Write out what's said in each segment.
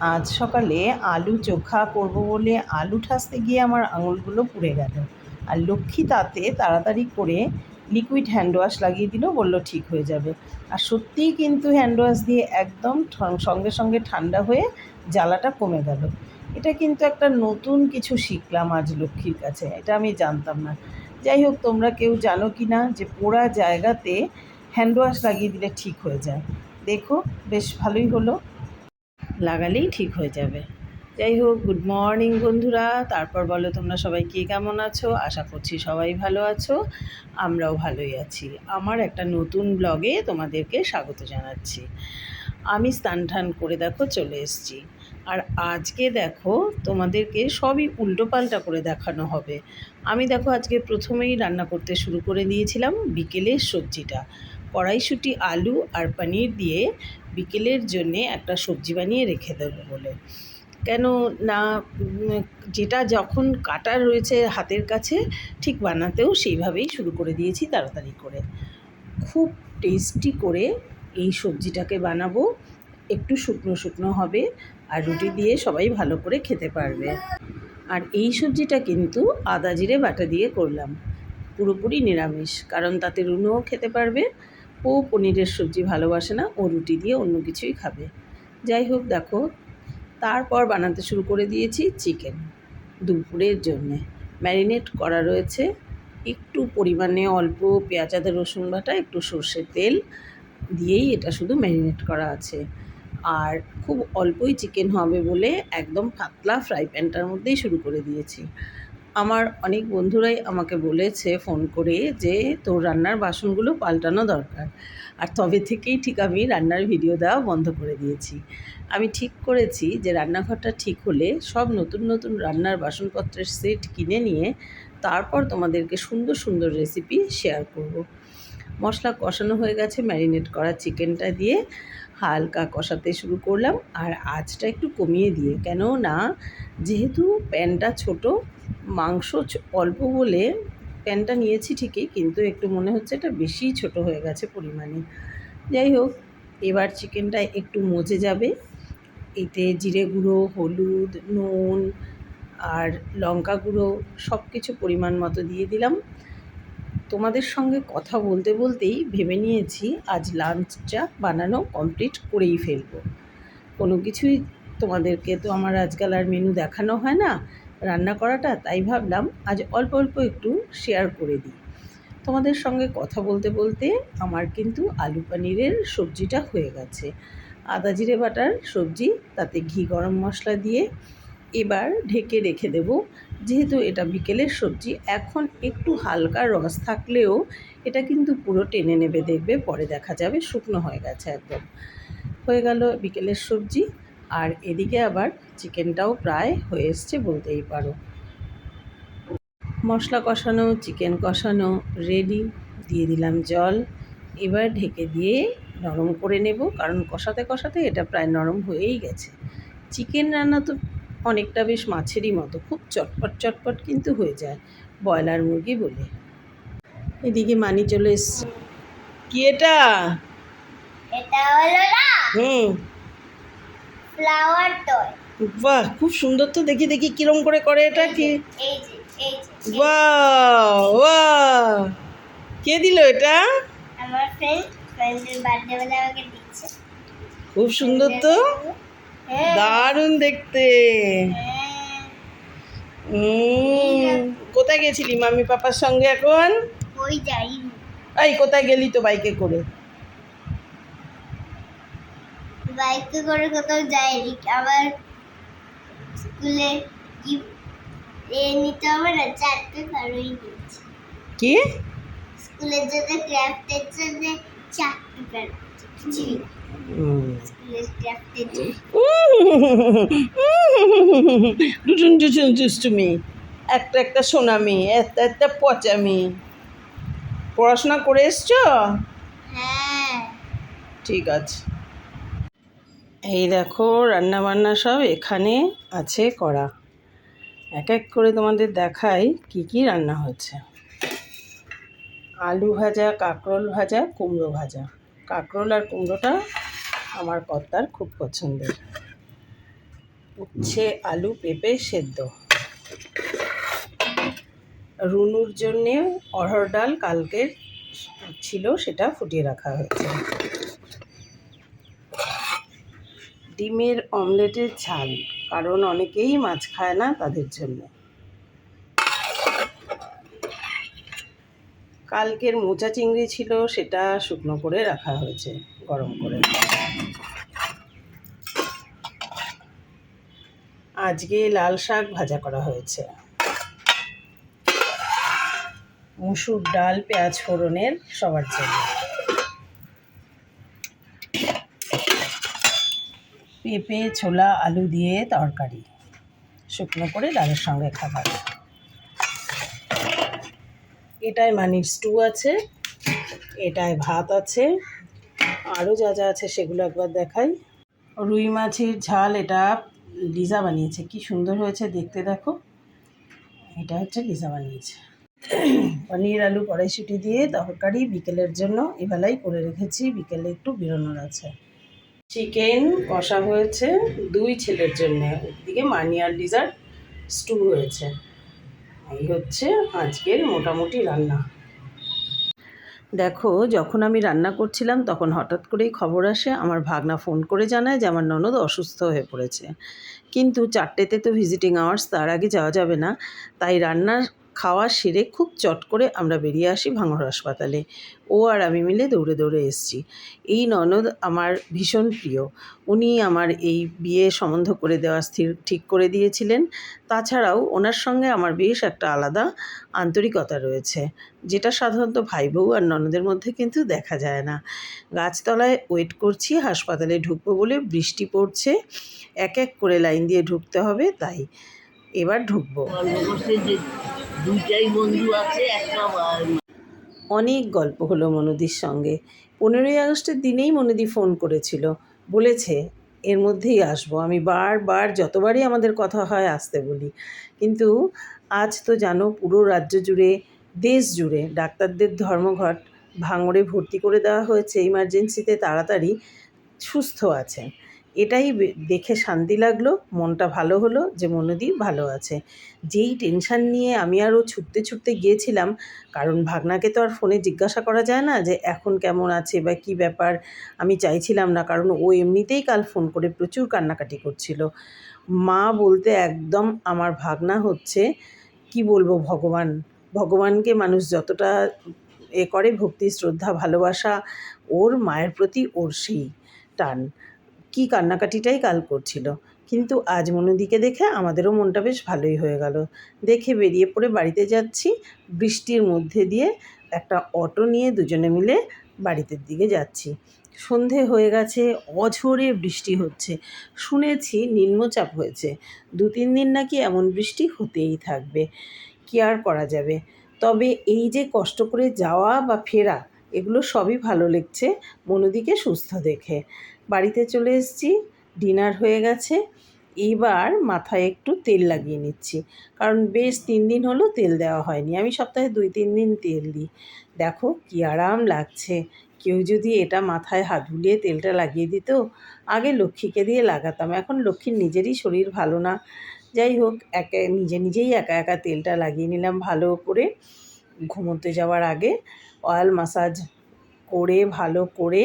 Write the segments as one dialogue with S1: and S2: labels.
S1: আজ সকালে আলু চোখা করব বলে আলু ঠাসতে গিয়ে আমার আঙুলগুলো পুড়ে গেল। আর লক্ষ্মী তাতে তাড়াতাড়ি করে লিকুইড হ্যান্ড ওয়াশ লাগিয়ে দিল, বলল, ঠিক হয়ে যাবে। আর সত্যিই কিন্তু হ্যান্ড ওয়াশ দিয়ে একদম সঙ্গে সঙ্গে ঠান্ডা হয়ে জ্বালাটা কমে গেল। এটা কিন্তু একটা নতুন কিছু শিখলাম আজ লক্ষ্মীর কাছে, এটা আমি জানতাম না। যাই হোক, তোমরা কেউ জানো কি না যে পোড়া জায়গাতে হ্যান্ড ওয়াশ লাগিয়ে দিলে ঠিক হয়ে যায়। দেখো, বেশ ভালোই হলো। লাগালেই ঠিক হয়ে যাবে। যাই হোক গুড মর্নিং বন্ধুরা। তারপর বলো তোমরা সবাই কে কেমন আছো? আশা করছি সবাই ভালো আছো। আমরাও ভালোই আছি। আমার একটা নতুন ব্লগে তোমাদেরকে স্বাগত জানাচ্ছি। আমি স্নান টান করে দেখো চলে এসেছি। আর আজকে দেখো তোমাদেরকে সবই উল্টোপাল্টা করে দেখানো হবে। আমি দেখো আজকে প্রথমেই রান্না করতে শুরু করে দিয়েছিলাম বিকেলের সবজিটা। কড়াইশুঁটি, আলু আর পনির দিয়ে বিকেলের জন্যে একটা সবজি বানিয়ে রেখে দেবো বলে। কেন না, যেটা যখন কাটা রয়েছে হাতের কাছে, ঠিক বানাতেও সেইভাবেই শুরু করে দিয়েছি তাড়াতাড়ি করে। খুব টেস্টি করে এই সবজিটাকে বানাবো। একটু শুকনো শুকনো হবে আর রুটি দিয়ে সবাই ভালো করে খেতে পারবে। আর এই সবজিটা কিন্তু আদা জিরে বাটা দিয়ে করলাম। পুরোপুরি নিরামিষ, কারণ তাতে রুনুও খেতে পারবে ও পনিরের সবজি ভালোবাসে না, ও রুটি দিয়ে অন্য কিছুই খাবে। যাই হোক, দেখো, তারপর বানাতে শুরু করে দিয়েছি চিকেন দুপুরের জন্যে। ম্যারিনেট করা রয়েছে একটু পরিমাণে অল্প পেঁয়াজ, আদা, রসুন বাটা, একটু সর্ষের তেল দিয়েই এটা শুধু ম্যারিনেট করা আছে। আর খুব অল্পই চিকেন হবে বলে একদম পাতলা ফ্রাই প্যানটার মধ্যেই শুরু করে দিয়েছি। আমার অনেক বন্ধুরাই আমাকে বলেছে, ফোন করে যে তোর রান্নার বাসনগুলো পাল্টানো দরকার। আর তবে থেকেই ঠিক আমি রান্নার ভিডিও দেওয়া বন্ধ করে দিয়েছি। আমি ঠিক করেছি যে রান্নাঘরটা ঠিক হলে সব নতুন নতুন রান্নার বাসনপত্রের সেট কিনে নিয়ে তারপর তোমাদেরকে সুন্দর সুন্দর রেসিপি শেয়ার করব। মশলা কষানো হয়ে গেছে, ম্যারিনেট করা চিকেনটা দিয়ে হালকা কষাতে শুরু করলাম। আর আঁচটা একটু কমিয়ে দিয়ে কেন না যেহেতু প্যানটা ছোট মাংস অল্প বলে প্যানটা নিয়েছি ঠিকই, কিন্তু একটু মনে হচ্ছে এটা বেশিই ছোট হয়ে গেছে পরিমাণে। যাই হোক, এবার চিকেনটা একটু মজে যাবে। এতে জিরে গুঁড়ো, হলুদ, নুন আর লঙ্কা গুঁড়ো সব কিছু পরিমাণ মতো দিয়ে দিলাম। তোমাদের সঙ্গে কথা বলতে বলতেই ভেবে নিয়েছি আজ লাঞ্চটা বানানো কমপ্লিট করেই ফেলব। কোনো কিছুই তোমাদেরকে তো আমার আজকাল আর মেনু দেখানো হয় না। রান্না করাটা, তাই ভাবলাম আজ অল্প অল্প একটু শেয়ার করে দিই। তোমাদের সঙ্গে কথা বলতে বলতে আমার কিন্তু আলু পানিরের সবজিটা হয়ে গেছে। আদা জিরে বাটার সবজি, তাতে ঘি গরম মশলা দিয়ে এবার ঢেকে রেখে দেব। যেহেতু এটা বিকেলের সবজি, এখন একটু হালকা রস থাকলেও এটা কিন্তু পুরো টেনে নেবে, দেখবে পরে দেখা যাবে, শুকনো হয়ে গেছে একদম। হয়ে গেল বিকেলের সবজি। আর এদিকে আবার চিকেনটাও প্রায় হয়ে এসছে বলতেই পারো। মশলা কষানো চিকেন কষানো রেডি দিয়ে দিলাম জল। এবার ঢেকে দিয়ে নরম করে নেব কারণ কষাতে কষাতে এটা প্রায় নরম হয়েই গেছে। চিকেন রান্না তো অনেকটা বেশ মাছেরই মতো খুব চটপট চটপট কিন্তু হয়ে যায় ব্রয়লার মুরগি বলে। এদিকে মানি চলে এসছে। কি এটা?
S2: এটা হলো না?
S1: হুম।
S2: ফ্লাওয়ার টয়
S1: বাহ খুব সুন্দর তো। দেখি দেখি কিরম করে করে এটা কি? বাহ বাহ। কে দিল এটা?
S2: আমার ফ্রেন্ড ফ্রেন্ডের বার্থডে বলে আমাকে দিচ্ছে।
S1: খুব সুন্দর তো।
S2: হ্যাঁ।
S1: দারুণ দেখতে।
S2: হ্যাঁ।
S1: উম, কোথায় গেছিলি মাম্মি পাপার সঙ্গে এখন?
S2: ওই যাই
S1: এই কোথায় গেলি তো বাইকে করে?
S2: বাইকে করে কোথাও যাইনি। আবার স্কুলে কি এ নিতে হবে না চারটে কারোই নিয়েছি।
S1: কি?
S2: স্কুলের জন্য ক্রাফটের জন্য চারটে প্যার
S1: দুটুন দুটুন দুষ্টুমি। একটা একটা সোনা মেয়ে একটা একটা পচা মেয়ে। পড়াশোনা করে এসছো?
S2: হ্যাঁ।
S1: ঠিক আছে। এই দেখো রান্না বান্না সব এখানে আছে করা। এক এক করে তোমাদের দেখাই কি কি রান্না হচ্ছে। আলু ভাজা, কাঁকরোল ভাজা, কুমড়ো ভাজা। কাঁকরোল আর কুমড়োটা আমার কর্তার খুব পছন্দের। উচ্ছে, আলু, পেঁপে সেদ্ধ। রুনুর জন্যে অড়হর ডাল কালকের ছিল, সেটা ফুটিয়ে রাখা হয়েছে। ডিমের অমলেটের ঝাল, কারণ অনেকেই মাছ খায় না তাদের জন্য। কালকের মোচা চিংড়ি ছিল, সেটা শুকনো করে রাখা হয়েছে, গরম করে। আজকে লাল শাক ভাজা করা হয়েছে। মুসুর ডাল, পেঁয়াজ ফোড়নের সবার জন্য। পেঁপে, ছোলা, আলু দিয়ে তরকারি। শুকনো করে ডালের সঙ্গে খাবার। এটায় মানির স্টু আছে, এটায় ভাত আছে, আরও যা যা আছে সেগুলো একবার দেখাই। রুই মাছের ঝাল এটা লিজা বানিয়েছে। কি সুন্দর হয়েছে দেখতে দেখো। এটা হচ্ছে লিজা বানিয়েছে। পনির, আলু, কড়াইশুটি দিয়ে তরকারি বিকেলের জন্য। এবেলাই করে রেখেছি, বিকেলে একটু বেরোনোর আছে। চিকেন কষা হয়েছে দুই ছেলের জন্য। ওদিকে মানি আর লিজার স্টু হয়েছে। এই হচ্ছে আজকের মোটামুটি রান্না। দেখো, যখন আমি রান্না করছিলাম, তখন হঠাৎ করেই খবর আসে, আমার ভাগনা ফোন করে জানায় যে আমার ননদ অসুস্থ হয়ে পড়েছে। কিন্তু চারটেতে তো ভিজিটিং আওয়ার্স তার আগে যাওয়া যাবে না। তাই রান্নার খাওয়া সেরে খুব চট করে আমরা বেরিয়ে আসি ভাঙড় হাসপাতালে। ও আর আমি মিলে দৌড়ে দৌড়ে এসেছি। এই ননদ আমার ভীষণ প্রিয়। উনি আমার এই বিয়ে সম্বন্ধ করে দেওয়া স্থির ঠিক করে দিয়েছিলেন। তাছাড়াও ওনার সঙ্গে আমার বেশ একটা আলাদা আন্তরিকতা রয়েছে, যেটা সাধারণত ভাই বউ আর ননদের মধ্যে কিন্তু দেখা যায় না। গাছতলায় ওয়েট করছি, হাসপাতালে ঢুকবো বলে বৃষ্টি পড়ছে, এক এক করে লাইন দিয়ে ঢুকতে হবে, তাই এবার ঢুকবো।
S3: দুইটাই বন্ধু আছে একটা
S1: অনেক গল্প হলো মনুদির সঙ্গে। পনেরোই আগস্টের দিনেই মনুদি ফোন করেছিল। বলেছে, এর মধ্যেই আসব। আমি বারবার, যতবারই আমাদের কথা হয় আসতে বলি। কিন্তু আজ তো জানো, পুরো রাজ্য জুড়ে, দেশ জুড়ে ডাক্তারদের ধর্মঘট ভাঙড়ে ভর্তি করে দেওয়া হয়েছে। ইমার্জেন্সিতে তাড়াতাড়ি সুস্থ আছেন। এটাই দেখে শান্তি লাগল, মনটা ভালো হলো যে মনুদি ভালো আছে। যেই টেনশান নিয়ে আমি আরও ছুটতে ছুটতে গিয়েছিলাম, কারণ ভাগনাকে তো আর ফোনে জিজ্ঞাসা করা যায় না যে এখন কেমন আছে বা কী ব্যাপার, আমি চাইছিলাম না, কারণ ও এমনিতেই কাল ফোন করে প্রচুর কান্নাকাটি করছিল। মা বলতে একদম আমার ভাগনা হচ্ছে, কি বলব ভগবান? ভগবানকে মানুষ যতটা এ করে, ভক্তি, শ্রদ্ধা, ভালোবাসা, ওর মায়ের প্রতি ওর সেই টান। কি কান্নাকাটিটাই কাল করছিল। কিন্তু আজ মনুদিকে দেখে আমাদেরও মনটা বেশ ভালোই হয়ে গেল। দেখে বেরিয়ে পড়ে বাড়িতে যাচ্ছি। বৃষ্টির মধ্যে দিয়ে একটা অটো নিয়ে দুজনে মিলে বাড়িতে দিকে যাচ্ছি। সন্ধে হয়ে গেছে, অঝোরে বৃষ্টি হচ্ছে। শুনেছি নিম্নচাপ হয়েছে। দু তিন দিন নাকি এমন বৃষ্টি হতেই থাকবে। কি আর করা যাবে? তবে এই যে কষ্ট করে যাওয়া বা ফেরা, এগুলো সবই ভালো লেগছে মনুদিকে সুস্থ দেখে। বাড়িতে চলে এসেছি ডিনার হয়ে গেছে। এবার মাথায় একটু তেল লাগিয়ে নিচ্ছি, কারণ বেশ তিন দিন হলো তেল দেওয়া হয়নি। আমি সপ্তাহে দুই তিন দিন তেল দিই। দেখো কী আরাম লাগছে। কেউ যদি এটা মাথায় হাত বুলিয়ে তেলটা লাগিয়ে দিত, আগে লক্ষ্মীকে দিয়ে লাগাতাম। এখন লক্ষ্মীর নিজেরই শরীর ভালো না। যাই হোক, একা, নিজে নিজেই একা একা তেলটা লাগিয়ে নিলাম ভালো করে। ঘুমোতে যাওয়ার আগে অয়েল মাসাজ করে, ভালো করে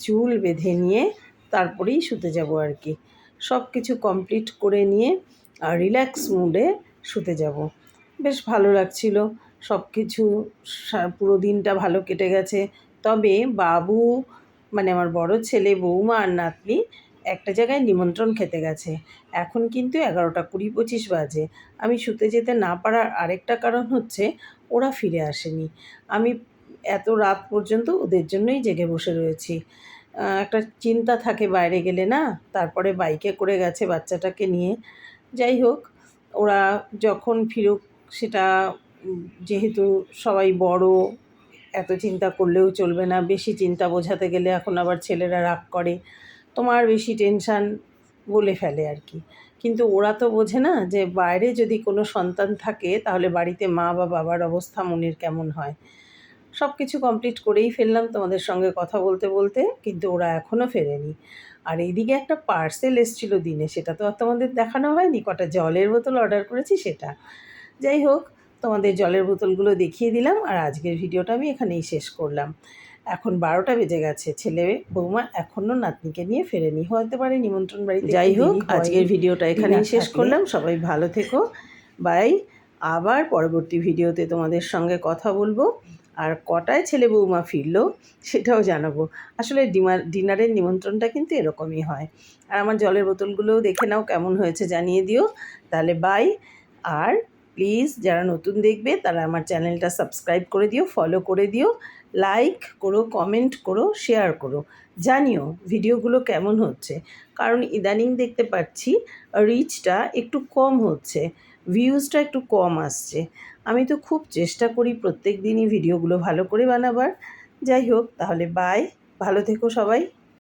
S1: চুল বেঁধে নিয়ে তারপরেই শুতে যাব আর কি। সব কিছু কমপ্লিট করে নিয়ে আর রিল্যাক্স মুডে শুতে যাব। বেশ ভালো লাগছিল। সব কিছু পুরো দিনটা ভালো কেটে গেছে। তবে বাবু মানে আমার বড় ছেলে, বৌমা আর নাতনি একটা জায়গায় নিমন্ত্রণ খেতে গেছে। এখন কিন্তু এগারোটা কুড়ি পঁচিশ বাজে। আমি শুতে যেতে না পারার আরেকটা কারণ হচ্ছে ওরা ফিরে আসেনি। আমি এত রাত পর্যন্ত ওদের জন্যই জেগে বসে রয়েছি। একটা চিন্তা থাকে বাইরে গেলে না? তারপরে বাইকে করে গেছে বাচ্চাটাকে নিয়ে। যাই হোক, ওরা যখন ফিরুক, সেটা যেহেতু সবাই বড়, এত চিন্তা করলেও চলবে না। বেশি চিন্তা বোঝাতে গেলে এখন আবার ছেলেরা রাগ করে। তোমার বেশি টেনশান বলে ফেলে আর কি। কিন্তু ওরা তো বোঝে না যে বাইরে যদি কোনো সন্তান থাকে, তাহলে বাড়িতে মা বা বাবার অবস্থা মনের কেমন হয়? সব কিছু কমপ্লিট করেই ফেললাম তোমাদের সঙ্গে কথা বলতে বলতে কিন্তু ওরা এখনও ফেরেনি। আর এইদিকে একটা পার্সেল এসেছিল দিনে সেটা তো আর তোমাদের দেখানো হয়নি কটা জলের বোতল অর্ডার করেছি সেটা। যাই হোক তোমাদের জলের বোতলগুলো দেখিয়ে দিলাম আর আজকের ভিডিওটা আমি এখানেই শেষ করলাম। এখন বারোটা বেজে গেছে ছেলে বৌমা এখনও নাতনিকে নিয়ে ফেরেনি হতে পারে নিমন্ত্রণ বাড়িতে যাই হোক আজকের ভিডিওটা এখানেই শেষ করলাম সবাই ভালো থেকো বাই আবার পরবর্তী ভিডিওতে তোমাদের সঙ্গে কথা বলব। আর কটায় ছেলে বৌমা ফিরলো সেটাও জানাব। আসলে ডিমার ডিনারের নিমন্ত্রণটা কিন্তু এরকমই হয়। আর আমার জলের বোতলগুলোও দেখে নাও কেমন হয়েছে জানিয়ে দিও। তাহলে বাই। আর প্লিজ যারা নতুন দেখবে তারা আমার চ্যানেলটা সাবস্ক্রাইব করে দিও, ফলো করে দিও, লাইক করো, কমেন্ট করো, শেয়ার করো। জানিও ভিডিওগুলো কেমন হচ্ছে। কারণ ইদানিং দেখতে পাচ্ছি রিচটা একটু কম হচ্ছে ভিউজটা একটু কম আসছে। আমি তো খুব চেষ্টা করি প্রত্যেক দিনই ভিডিওগুলো ভালো করে বানাবার। যাই হোক, তাহলে বাই ভালো থেকো সবাই।